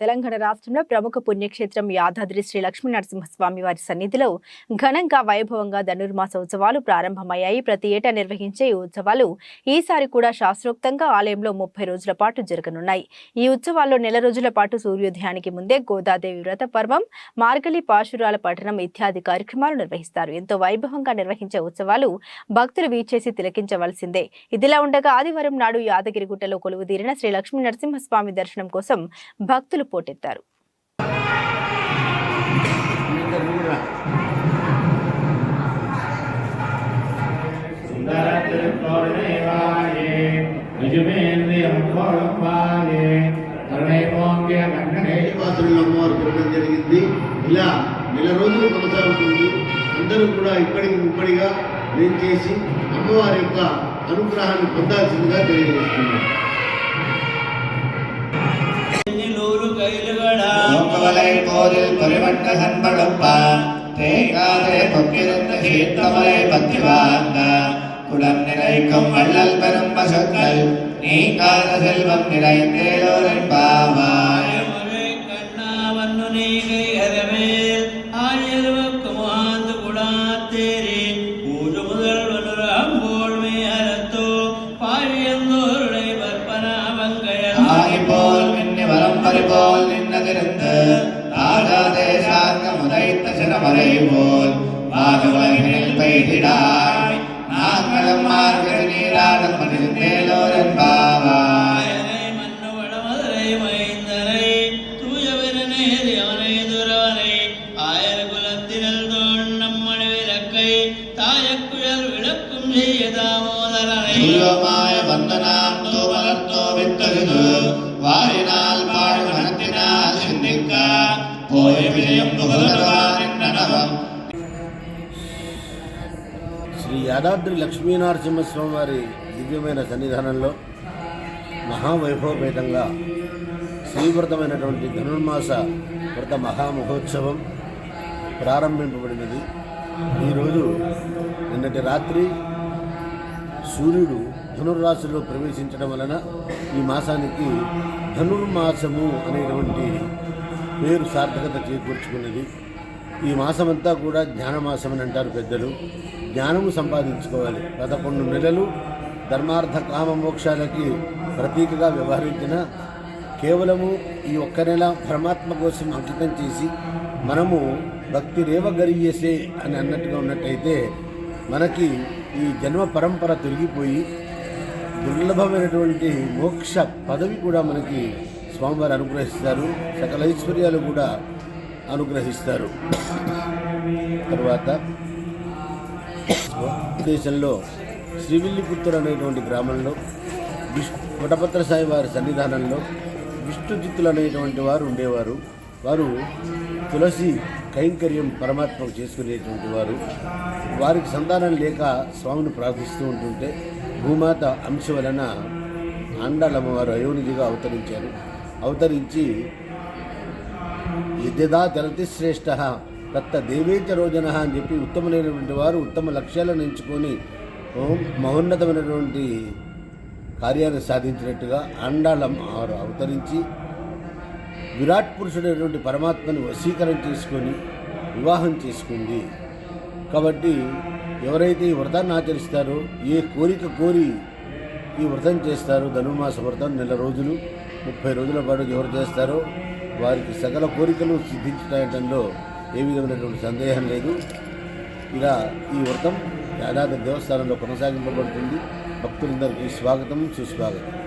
తెలంగాణ రాష్ట్రంలో ప్రముఖ పుణ్యక్షేత్రం యాదాద్రి శ్రీ లక్ష్మీ నరసింహస్వామి వారి సన్నిధిలో ఘనంగా వైభవంగా ధనుర్మాస ఉత్సవాలు ప్రారంభమయ్యాయి. ప్రతి ఏటా నిర్వహించే ఈ ఉత్సవాలు ఈసారి కూడా శాస్త్రోక్తంగా ఆలయంలో ముప్పై రోజుల పాటు జరగనున్నాయి. ఈ ఉత్సవాల్లో నెల రోజుల పాటు సూర్యోదయానికి ముందే గోదాదేవి వ్రత పర్వం మార్గలి పాశురాల పఠనం ఇత్యాది కార్యక్రమాలు నిర్వహిస్తారు. ఎంతో వైభవంగా నిర్వహించే ఉత్సవాలు భక్తులు వీచేసి తిలకించవలసిందే. ఇదిలా ఉండగా ఆదివారం నాడు యాదగిరిగుట్టలో కొలువుదీరిన శ్రీ లక్ష్మీ నరసింహస్వామి దర్శనం కోసం భక్తులు పోటెత్తారు. అమ్మవారు పెట్టడం జరిగింది. ఇలా నెల రోజులు కొనసాగుతుంది. అందరూ కూడా ఇప్పటికి ముప్పడిగా నేను చేసి అమ్మవారి యొక్క అనుగ్రహాన్ని పొందాల్సిందిగా తెలియజేస్తున్నాను லோகவலை போரில் பரிவட்ட சன்படுப்ப தேங்காதே தொக்கிருந்த சீர்த்தமலை பத்தி வாங்க குடம் நிறைக்கும் வள்ளல் பெரும் பசுக்கள் நீங்காத செல்வம் நிறைந்தேலோரின் பாவாய் மழை கண்ணாவன்னு போல் நின்னதிருந்து ராஜா தேசாங்க உதைத்த சினமரை போல் பாதுலகினில் பெய்திடாய். நாங்களும் மார்கழி நீராடும் மதில் மேலோர் என்பாவாய். தாயக்குழல் விளக்கும் செய்ய வந்தனாம் தோ மலர்த்தோ வித்தகு வாரி శ్రీ యాదాద్రి లక్ష్మీనరసింహస్వామి వారి దివ్యమైన సన్నిధానంలో మహావైభవపేతంగా శ్రీవ్రతమైనటువంటి ధనుర్మాస వ్రత మహామహోత్సవం ప్రారంభింపబడినది. ఈరోజు నిన్నటి రాత్రి సూర్యుడు ధనుర్రాశిలో ప్రవేశించడం వలన ఈ మాసానికి ధనుర్మాసము అనేటువంటి పేరు సార్థకత చేకూర్చుకున్నది. ఈ మాసమంతా కూడా జ్ఞానమాసం అని అంటారు పెద్దలు. జ్ఞానము సంపాదించుకోవాలి. పదకొండు నెలలు ధర్మార్థ కామ మోక్షాలకి ప్రతీకగా వ్యవహరించిన కేవలము ఈ ఒక్క నెల పరమాత్మ కోసం అంకితం చేసి మనము భక్తి రేవ గరియేసే అని అన్నట్టుగా ఉన్నట్టయితే మనకి ఈ జన్మ పరంపర తొలగిపోయి దుర్లభమైనటువంటి మోక్ష పదవి కూడా మనకి స్వామివారు అనుగ్రహిస్తారు. సకల ఐశ్వర్యాలు కూడా అనుగ్రహిస్తారు. తర్వాత దేశంలో శ్రీవిల్లిపుత్తూరు అనేటువంటి గ్రామంలో విష్ణు వటపత్ర సాయి వారి సన్నిధానంలో విష్ణుజిత్తులు అనేటువంటి వారు ఉండేవారు. వారు తులసి కైంకర్యం పరమాత్మకు చేసుకునేటువంటి వారు. వారికి సంతానం లేక స్వామిని ప్రార్థిస్తూ ఉంటుంటే భూమాత అంశ వలన ఆండాలమ్మవారు అయోనిధిగా అవతరించారు. అవతరించి యద్యదా దళతి శ్రేష్ఠ తత్త దేవేచ రోజన అని చెప్పి ఉత్తమమైనటువంటి వారు ఉత్తమ లక్ష్యాలను ఎంచుకొని మహోన్నతమైనటువంటి కార్యాన్ని సాధించినట్టుగా అండాళం వారు అవతరించి విరాట్ పురుషుడైనటువంటి పరమాత్మని వశీకరణ చేసుకొని వివాహం చేసుకుంది. కాబట్టి ఎవరైతే ఈ వ్రతాన్ని ఆచరిస్తారో ఏ కోరిక కోరి ఈ వ్రతం చేస్తారో ధనుర్మాస వ్రతం నెల రోజులు ముప్పై రోజుల పాటు ఎవరు చేస్తారో వారికి సకల కోరికలు సిద్ధించడంలో ఏ విధమైనటువంటి సందేహం లేదు. ఇలా ఈ వ్రతం యాదాద్రి దేవస్థానంలో కొనసాగింపబడుతుంది. భక్తులందరికీ స్వాగతం సుస్వాగతం.